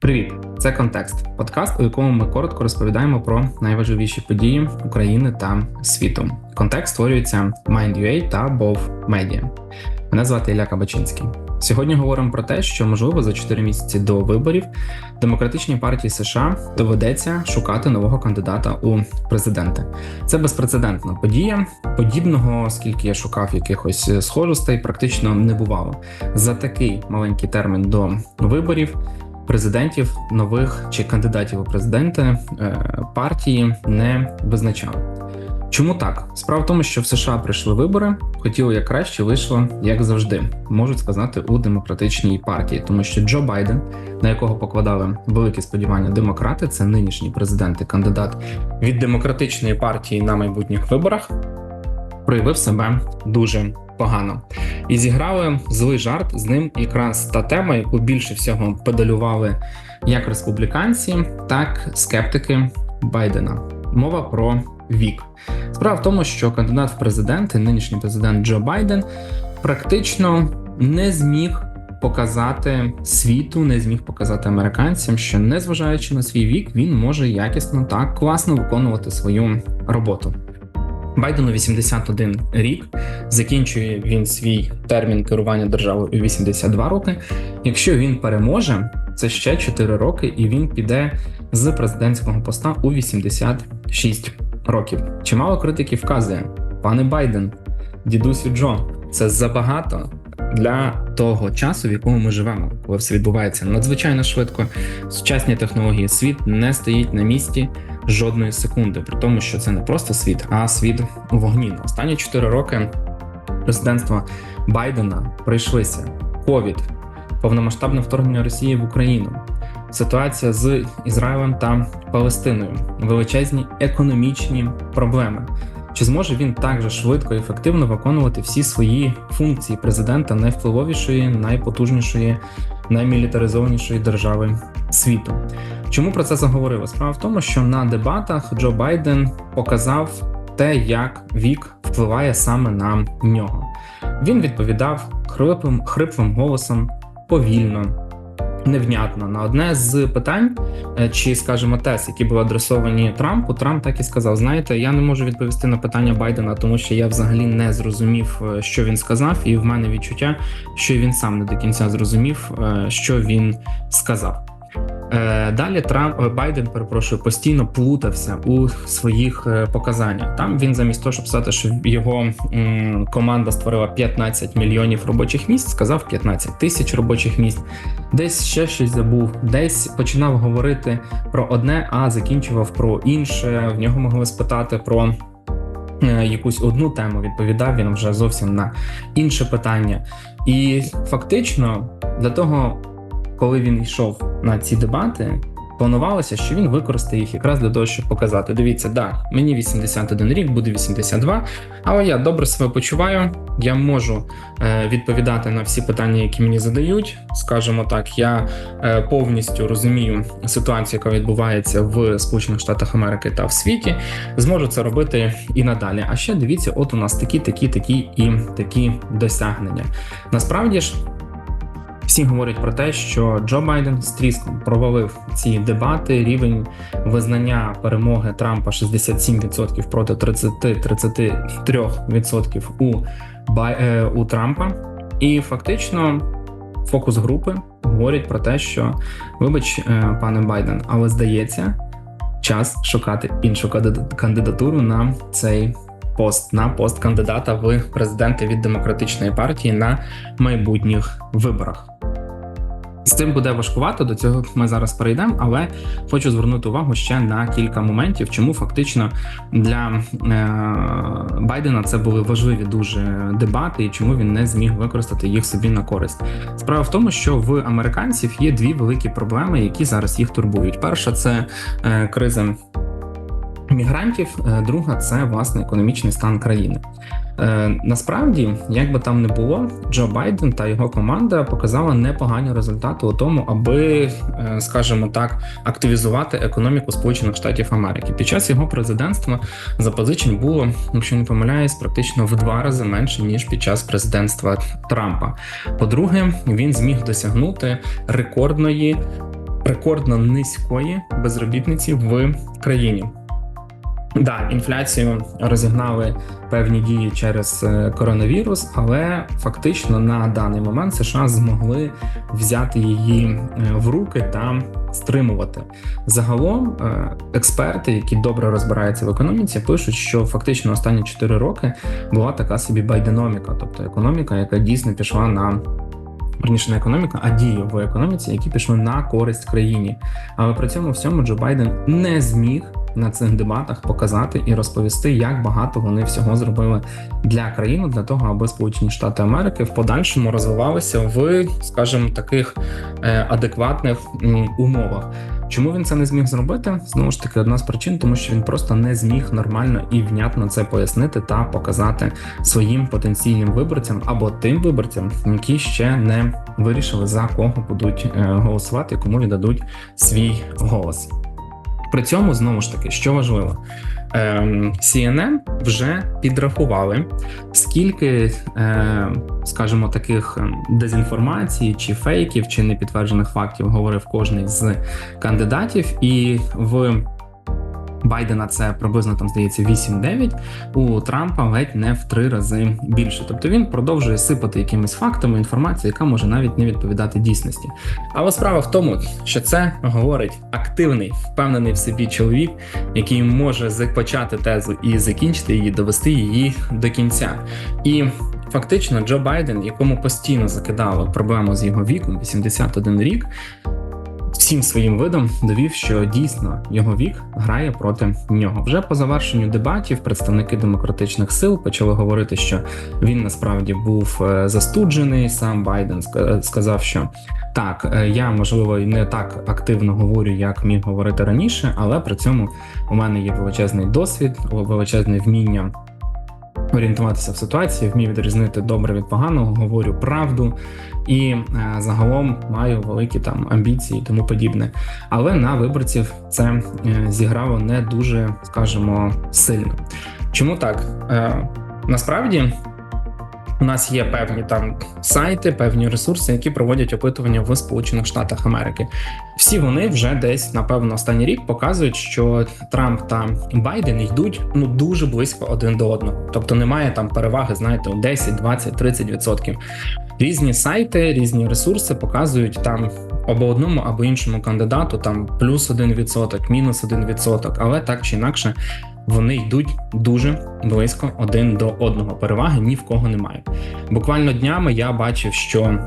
Привіт, це контекст подкаст, у якому ми коротко розповідаємо про найважливіші події України та світу. Контекст створюється Mind.ua та Bov Media. Мене звати Ілля Кабачинський. Сьогодні говоримо про те, що можливо за 4 місяці до виборів демократичній партії США доведеться шукати нового кандидата у президенти. Це безпрецедентна подія. Подібного, скільки я шукав якихось схожостей, практично не бувало. За такий маленький термін до виборів президентів нових чи кандидатів у президенти е, партії не визначали. Чому так? Справа в тому, що в США прийшли вибори, хотіли як краще, вийшло як завжди, можуть сказати у демократичній партії, тому що Джо Байден, на якого покладали великі сподівання демократи, це нинішній президент і кандидат від демократичної партії на майбутніх виборах, проявив себе дуже погано. І зіграли злий жарт з ним якраз та тема, яку більше всього педалювали як республіканці, так скептики Байдена. Мова про вік. Справа в тому, що кандидат в президенти, нинішній президент Джо Байден, практично не зміг. Показати світу, не зміг показати американцям, що незважаючи на свій вік, він може якісно та класно виконувати свою роботу. Байдену 81 рік. Закінчує він свій термін керування державою у 82 роки. Якщо він переможе, це ще 4 роки, і він піде з президентського поста у 86 років. Чимало критиків вказує, пане Байден, дідусю Джо, це забагато. Для того часу, в якому ми живемо, коли все відбувається надзвичайно швидко, сучасні технології, світ не стоїть на місці жодної секунди, при тому, що це не просто світ, а світ у вогні. Останні 4 роки президентства Байдена прийшлися ковід, повномасштабне вторгнення Росії в Україну, ситуація з Ізраїлем та Палестиною, величезні економічні проблеми. Чи зможе він так же швидко і ефективно виконувати всі свої функції президента найвпливовішої, найпотужнішої, наймілітаризованішої держави світу? Чому про це заговорили? Справа в тому, що на дебатах Джо Байден показав те, як вік впливає саме на нього. Він відповідав хриплим, хриплим голосом повільно невнятно на одне з питань, е, чи, скажімо, тез, які були адресовані Трампу, Трамп так і сказав: знаєте, я не можу відповісти на питання Байдена, тому що я взагалі не зрозумів, е, що він сказав, і в мене відчуття, що він сам не до кінця зрозумів, е, що він сказав. Е, далі Трамп е, Байден перепрошую постійно плутався у своїх е, показаннях. Там він замість того, щоб сказати, що його команда створила 15 мільйонів робочих місць, сказав 15 тисяч робочих місць. Десь ще щось забув, десь починав говорити про одне, а закінчував про інше. В нього могли спитати про. Якусь одну тему відповідав він вже зовсім на інше питання, і фактично для того, коли він йшов на ці дебати, планувалося, що він використає їх якраз для того, щоб показати: дивіться, да, мені 81 рік, буде 82, але я добре себе почуваю. Я можу е, відповідати на всі питання, які мені задають. Скажімо так, я е, повністю розумію ситуацію, яка відбувається в Сполучених Штатах Америки та в світі. Зможу це робити і надалі. А ще дивіться, от у нас такі, такі, такі і такі досягнення. Насправді ж. Всі говорять про те, що Джо Байден з тріском провалив ці дебати. Рівень визнання перемоги Трампа 67% проти 30-33% у. Е, у Трампа. І фактично фокус групи говорять про те, що вибач, е, пане Байден, але здається, час шукати іншу кандидатуру на цей пост на пост кандидата в президенти від демократичної партії на майбутніх виборах. З цим буде важкувато, до цього ми зараз перейдемо, але хочу звернути увагу ще на кілька моментів, чому фактично для е, Байдена це були важливі дуже дебати, і чому він не зміг використати їх собі на користь. Справа в тому, що в американців є дві великі проблеми, які зараз їх турбують. Перша це е, криза мігрантів, е, друга це власне економічний стан країни. Е, насправді, як би там не було, Джо Байден та його команда показала непогані результати у тому, аби, е, скажімо так, активізувати економіку Сполучених Штатів Америки. Під час його президентства запозичень було, якщо не помиляюсь, практично в два рази менше ніж під час президентства Трампа. По-друге, він зміг досягнути рекордної рекордно низької безробітниці в країні. Да, інфляцію розігнали певні дії через е, коронавірус, але фактично на даний момент США змогли взяти її е, в руки та стримувати. Загалом е, експерти, які добре розбираються в економіці, пишуть, що фактично останні 4 роки була така собі байденоміка, тобто економіка, яка дійсно пішла на Верніше не економіка, а дії в економіці, які пішли на користь країні. Але при цьому всьому Джо Байден не зміг на цих дебатах показати і розповісти, як багато вони всього зробили для країни, для того, аби Сполучені Штати Америки в подальшому розвивалися в, скажімо, таких е, адекватних умовах. Чому він це не зміг зробити? Знову ж таки, одна з причин, тому що він просто не зміг нормально і внятно це пояснити та показати своїм потенційним виборцям або тим виборцям, які ще не вирішили за кого будуть е, голосувати, кому віддадуть свій голос. При цьому знову ж таки, що важливо, CNN вже підрахували, скільки, е, скажімо, таких ем, дезінформацій, чи фейків, чи непідтверджених фактів говорив кожний з кандидатів, і в Байдена це приблизно там здається 8-9, у Трампа ледь не в три рази більше. Тобто він продовжує сипати якимись фактами інформацію, яка може навіть не відповідати дійсності. Але справа в тому, що це говорить активний, впевнений в собі чоловік, який може почати тезу і закінчити її, довести її до кінця. І фактично Джо Байден, якому постійно закидало проблему з його віком, 81 рік всім своїм видом довів, що дійсно його вік грає проти нього. Вже по завершенню дебатів представники демократичних сил почали говорити, що він насправді був е, застуджений. Сам Байден сказав, що так, е, я можливо не так активно говорю, як міг говорити раніше, але при цьому у мене є величезний досвід, величезне вміння орієнтуватися в ситуації, вмію відрізнити добре від поганого, говорю правду і е, загалом маю великі там амбіції і тому подібне. Але на виборців це е, зіграло не дуже, скажімо, сильно. Чому так? Е, насправді. У нас є певні там сайти, певні ресурси, які проводять опитування в Сполучених Штатах Америки. Всі вони вже десь, напевно, останній рік показують, що Трамп та Байден йдуть ну дуже близько один до одного. Тобто немає там переваги, знаєте, у 10, 20, 30 відсотків. Різні сайти, різні ресурси показують там або одному, або іншому кандидату там плюс один відсоток, мінус один відсоток, але так чи інакше вони йдуть дуже близько один до одного. Переваги ні в кого немає. Буквально днями я бачив, що.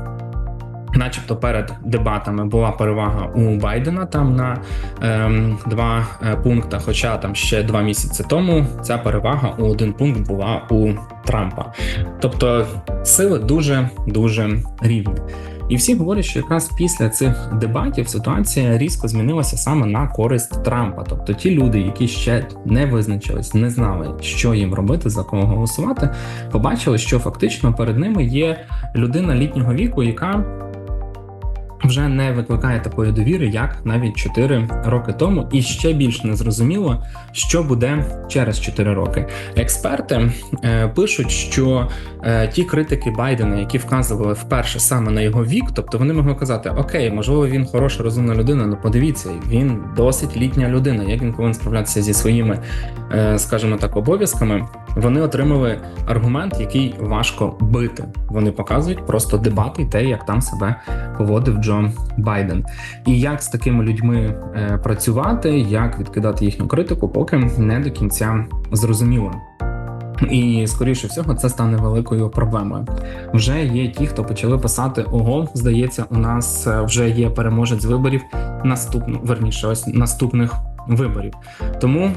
Начебто перед дебатами була перевага у Байдена там на ем, два е, пункти. Хоча там ще два місяці тому ця перевага у один пункт була у Трампа. Тобто сили дуже дуже рівні. І всі говорять, що якраз після цих дебатів ситуація різко змінилася саме на користь Трампа. Тобто ті люди, які ще не визначились, не знали, що їм робити, за кого голосувати, побачили, що фактично перед ними є людина літнього віку, яка вже не викликає такої довіри, як навіть 4 роки тому, і ще більш незрозуміло, що буде через 4 роки. Експерти е, пишуть, що е, ті критики Байдена, які вказували вперше саме на його вік, тобто вони могли казати: Окей, можливо, він хороша, розумна людина, але подивіться, він досить літня людина. Як він повинен справлятися зі своїми, е, скажімо так, обов'язками? Вони отримали аргумент, який важко бити. Вони показують просто дебати і те, як там себе поводив Джо Байден. І як з такими людьми е, працювати, як відкидати їхню критику, поки не до кінця зрозуміло. І скоріше всього, це стане великою проблемою. Вже є ті, хто почали писати: ого, здається, у нас е, вже є переможець виборів наступну верніше, ось наступних виборів. Тому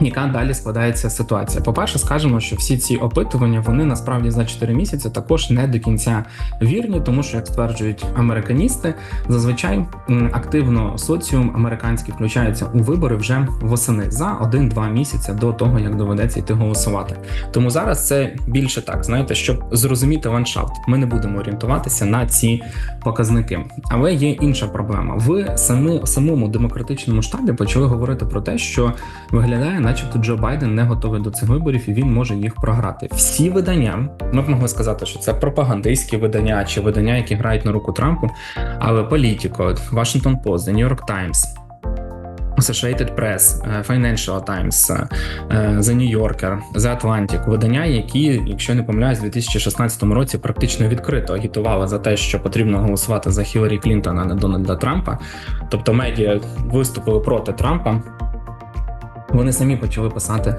яка далі складається ситуація? По перше, скажемо, що всі ці опитування вони насправді за 4 місяці також не до кінця вірні, тому що як стверджують американісти, зазвичай активно соціум американський включається у вибори вже восени за 1-2 місяці до того, як доведеться йти голосувати. Тому зараз це більше так, знаєте, щоб зрозуміти ландшафт. Ми не будемо орієнтуватися на ці показники. Але є інша проблема. В самому демократичному штабі почали говорити про те, що виглядає на начебто, Джо Байден не готовий до цих виборів і він може їх програти. Всі видання ми б могли сказати, що це пропагандистські видання чи видання, які грають на руку Трампу. Але Politico, Washington Post, The New York Times, Associated Press, е, Financial Times, е, The New Yorker, The Atlantic – видання, які, якщо не помиляюсь, у 2016 році практично відкрито агітували за те, що потрібно голосувати за Хіларі Клінтона, а не Дональда Трампа. Тобто медіа виступили проти Трампа. Вони самі почали писати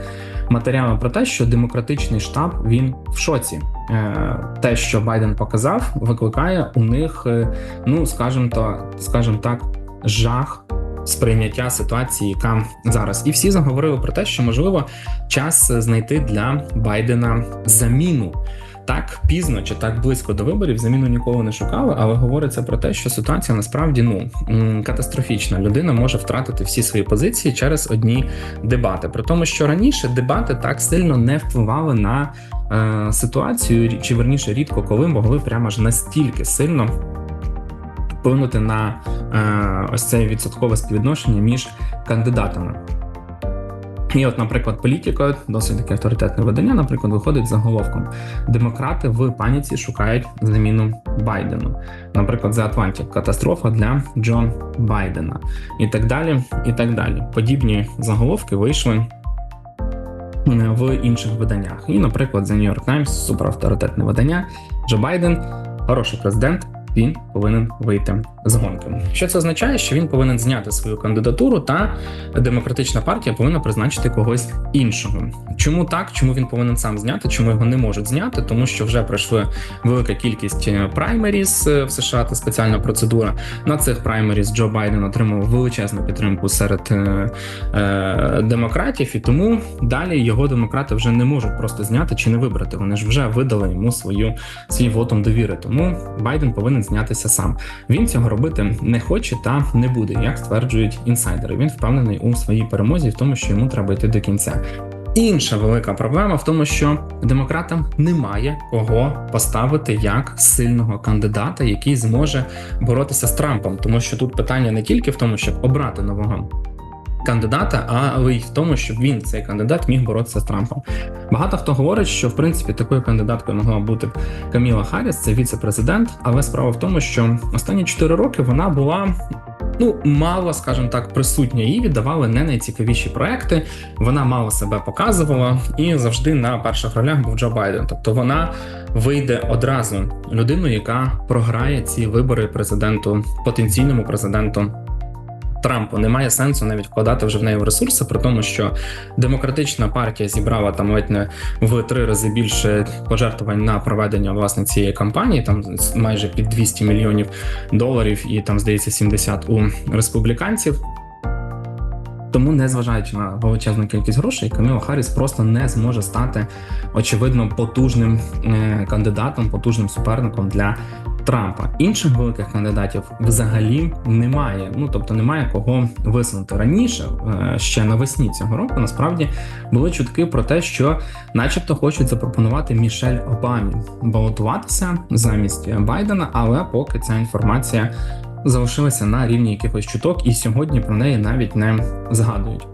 матеріали про те, що демократичний штаб він в шоці. Е, Те, що Байден показав, викликає у них, е, ну скажімо то, скажімо так, жах сприйняття ситуації, яка зараз, і всі заговорили про те, що можливо час знайти для Байдена заміну. Так пізно чи так близько до виборів заміну ніколи не шукали, але говориться про те, що ситуація насправді ну катастрофічна. Людина може втратити всі свої позиції через одні дебати. При тому, що раніше дебати так сильно не впливали на е, ситуацію, чи верніше рідко коли могли прямо ж настільки сильно вплинути на е, ось це відсоткове співвідношення між кандидатами. І, от, наприклад, політика, досить таке авторитетне видання, наприклад, виходить заголовком: Демократи в паніці шукають заміну Байдену. Наприклад, The Atlantic – катастрофа для Джо Байдена, і так далі. І так далі. Подібні заголовки вийшли е, в інших виданнях. І, наприклад, The New York Times – суперавторитетне видання. Джо Байден хороший президент. Він повинен вийти з гонки. Що це означає? Що він повинен зняти свою кандидатуру, та демократична партія повинна призначити когось іншого. Чому так? Чому він повинен сам зняти? Чому його не можуть зняти? Тому що вже пройшли велика кількість праймеріс в США та спеціальна процедура. На цих праймеріс Джо Байден отримав величезну підтримку серед е, е, демократів, і тому далі його демократи вже не можуть просто зняти чи не вибрати. Вони ж вже видали йому свою свій вотом довіри. Тому Байден повинен знятися сам. Він цього робити не хоче та не буде, як стверджують інсайдери. Він впевнений у своїй перемозі, в тому, що йому треба йти до кінця. Інша велика проблема в тому, що демократам немає кого поставити як сильного кандидата, який зможе боротися з Трампом, тому що тут питання не тільки в тому, щоб обрати нового. Кандидата, але й в тому, щоб він цей кандидат міг боротися з Трампом. Багато хто говорить, що в принципі такою кандидаткою могла бути Каміла Харріс, це віце-президент. Але справа в тому, що останні 4 роки вона була ну мало, скажімо так, присутня. Їй віддавали не найцікавіші проекти. Вона мало себе показувала і завжди на перших ролях був Джо Байден. Тобто вона вийде одразу людину, яка програє ці вибори президенту, потенційному президенту. Трампу немає сенсу навіть вкладати вже в неї ресурси, при тому, що демократична партія зібрала там ледь не в три рази більше пожертвувань на проведення власне цієї кампанії, там майже під 200 мільйонів доларів, і там здається 70 у республіканців. Тому, незважаючи на величезну кількість грошей, Каміла Харріс просто не зможе стати очевидно потужним е, кандидатом, потужним суперником для Трампа. Інших великих кандидатів взагалі немає. Ну тобто немає кого висунути раніше. е, Ще навесні цього року насправді були чутки про те, що, начебто, хочуть запропонувати Мішель Обамі балотуватися замість Байдена, але поки ця інформація залишилася на рівні якихось чуток, і сьогодні про неї навіть не згадують.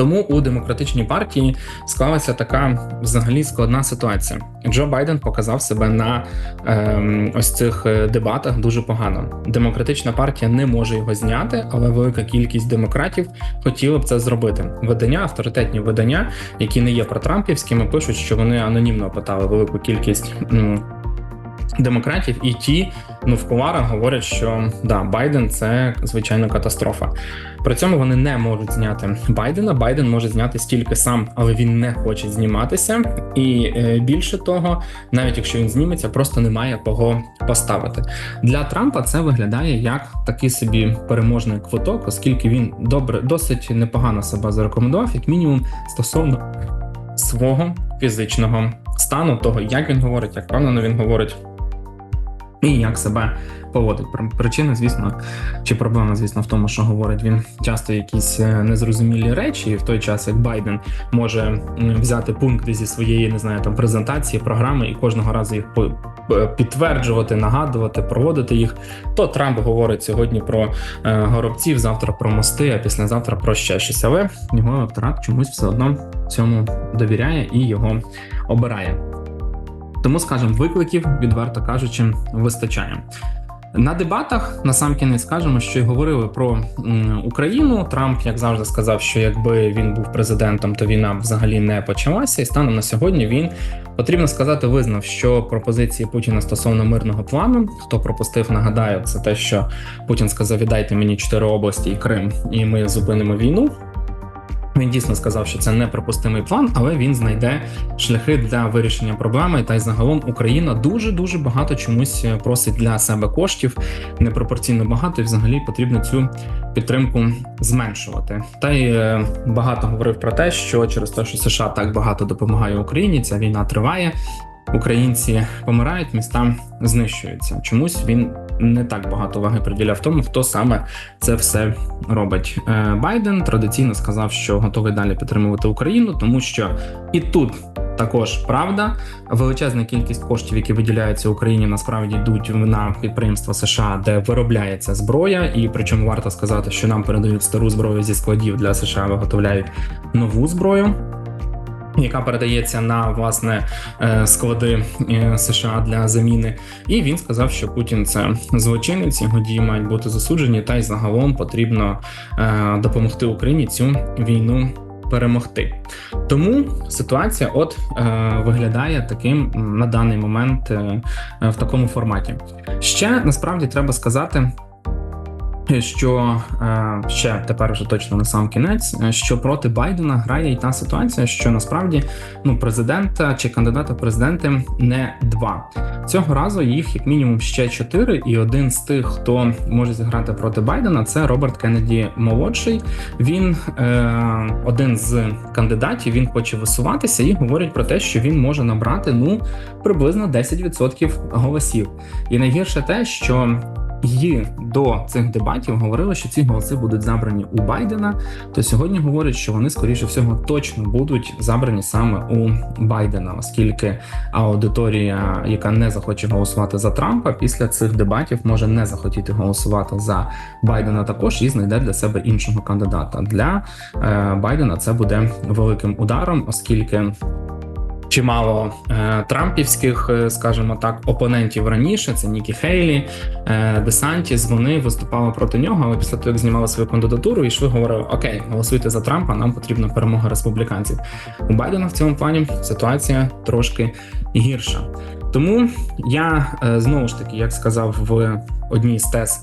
Тому у демократичній партії склалася така взагалі складна ситуація. Джо Байден показав себе на е, ось цих е, дебатах дуже погано. Демократична партія не може його зняти, але велика кількість демократів хотіли б це зробити. Видання, авторитетні видання, які не є протрампівськими, пишуть, що вони анонімно опитали велику кількість. Демократів і ті, ну в куларах говорять, що да, Байден це звичайно катастрофа. При цьому вони не можуть зняти Байдена. Байден може зняти стільки сам, але він не хоче зніматися. І е, більше того, навіть якщо він зніметься, просто немає кого поставити. Для Трампа це виглядає як такий собі переможний квиток, оскільки він добре, досить непогано себе зарекомендував, як мінімум, стосовно свого фізичного стану, того, як він говорить, як впевнено він говорить. І як себе поводить. Пр- Причина, звісно, чи проблема, звісно, в тому, що говорить він часто якісь е, незрозумілі речі, і в той час як Байден може взяти пункти зі своєї не знаю там презентації, програми і кожного разу їх по- підтверджувати, нагадувати, проводити їх. То Трамп говорить сьогодні про е, горобців, завтра про мости, а післязавтра про ще щось. Але його електорат чомусь все одно цьому довіряє і його обирає. Тому, скажімо, викликів, відверто кажучи, вистачає. На дебатах на сам кінець скажемо, що й говорили про Україну. Трамп, як завжди, сказав, що якби він був президентом, то війна взагалі не почалася. І станом на сьогодні він потрібно сказати, визнав, що пропозиції Путіна стосовно мирного плану. Хто пропустив, нагадаю, це те, що Путін сказав: віддайте мені чотири області і Крим, і ми зупинимо війну. Він дійсно сказав, що це неприпустимий план, але він знайде шляхи для вирішення проблеми. Та й загалом Україна дуже дуже багато чомусь просить для себе коштів, непропорційно багато, і взагалі потрібно цю підтримку зменшувати. Та й е, багато говорив про те, що через те, що США так багато допомагає Україні, ця війна триває. Українці помирають, міста знищуються. Чомусь він не так багато уваги приділяв тому, хто саме це все робить. Е, Байден традиційно сказав, що готовий далі підтримувати Україну, тому що і тут. Також правда, величезна кількість коштів, які виділяються Україні, насправді йдуть на підприємства США, де виробляється зброя. І причому варто сказати, що нам передають стару зброю зі складів для США, виготовляють нову зброю. Яка передається на власне е, склади е, США для заміни, і він сказав, що Путін це злочинець, його дії мають бути засуджені, та й загалом потрібно е, допомогти Україні цю війну перемогти. Тому ситуація, от виглядає таким на даний момент в такому форматі. Ще насправді треба сказати. Що е, ще тепер вже точно на сам кінець, е, що проти Байдена грає і та ситуація, що насправді ну президента чи кандидата президенти не два цього разу. Їх як мінімум ще чотири, і один з тих, хто може зіграти проти Байдена, це Роберт Кеннеді молодший. Він е, один з кандидатів. Він хоче висуватися і говорить про те, що він може набрати ну приблизно 10% голосів. І найгірше те, що і до цих дебатів говорили, що ці голоси будуть забрані у Байдена. То сьогодні говорять, що вони скоріше всього точно будуть забрані саме у Байдена, оскільки аудиторія, яка не захоче голосувати за Трампа, після цих дебатів може не захотіти голосувати за Байдена також і знайде для себе іншого кандидата. Для е, Байдена це буде великим ударом, оскільки. Чимало е, трампівських, е, скажімо так, опонентів раніше. Це Нікі Хейлі, е, Десантіс. Вони виступали проти нього, але після того, як знімали свою кандидатуру, йшли говорили: Окей, голосуйте за Трампа, нам потрібна перемога республіканців. У Байдена в цьому плані ситуація трошки гірша. Тому я знову ж таки, як сказав в одній з тез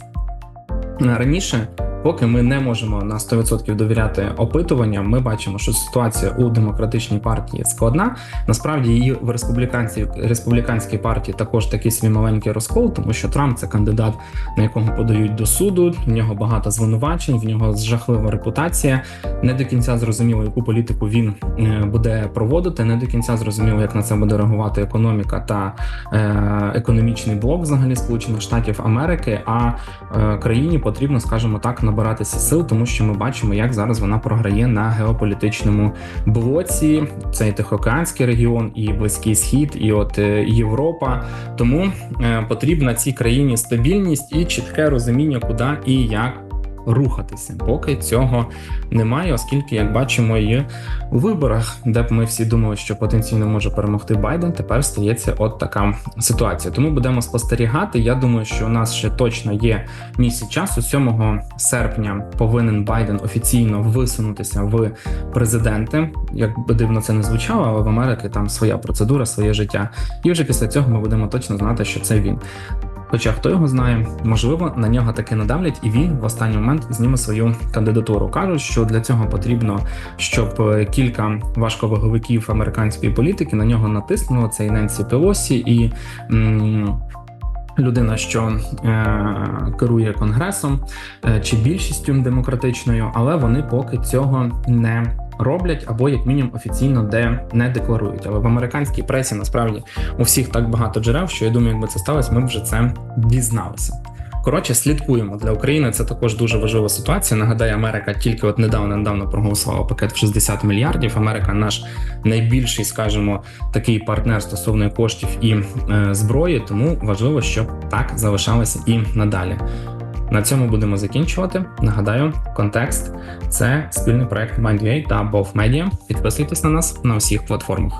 раніше. Поки ми не можемо на 100% довіряти опитуванням, ми бачимо, що ситуація у демократичній партії складна. Насправді її в республіканців республіканській партії також такий свій маленький розкол, тому що Трамп це кандидат, на якого подають до суду. В нього багато звинувачень, в нього жахлива репутація. Не до кінця зрозуміло, яку політику він е, буде проводити. Не до кінця зрозуміло, як на це буде реагувати економіка та е, економічний блок взагалі Сполучених Штатів Америки. А е, країні потрібно, скажімо так, набиратися сил, тому що ми бачимо, як зараз вона програє на геополітичному блоці. Це і Тихоокеанський регіон, і Близький Схід, і от е, Європа. Тому е, потрібна цій країні стабільність і чітке розуміння, куди і як. Рухатися, поки цього немає, оскільки, як бачимо, і у виборах, де б ми всі думали, що потенційно може перемогти Байден, тепер стається от така ситуація. Тому будемо спостерігати. Я думаю, що у нас ще точно є місяць часу. 7 серпня повинен Байден офіційно висунутися в президенти. Як би дивно це не звучало, але в Америці там своя процедура, своє життя. І вже після цього ми будемо точно знати, що це він. Хоча хто його знає, можливо, на нього таки надавлять, і він в останній момент зніме свою кандидатуру. кажуть, що для цього потрібно, щоб е, кілька важковаговиків американської політики на нього натиснуло. Це і Ненсі Пелосі і. М- Людина, що е, керує конгресом е, чи більшістю демократичною, але вони поки цього не роблять або як мінімум офіційно де не декларують. Але в американській пресі насправді у всіх так багато джерел, що я думаю, якби це сталося, ми б вже це дізналися. Коротше, слідкуємо для України. Це також дуже важлива ситуація. Нагадаю, Америка тільки от недавно недавно проголосувала пакет в 60 мільярдів. Америка наш найбільший, скажімо, такий партнер стосовно коштів і е, зброї. Тому важливо, щоб так залишалося і надалі. На цьому будемо закінчувати. Нагадаю, контекст це спільний проект MindUA та BOV Media. Підписуйтесь на нас на всіх платформах.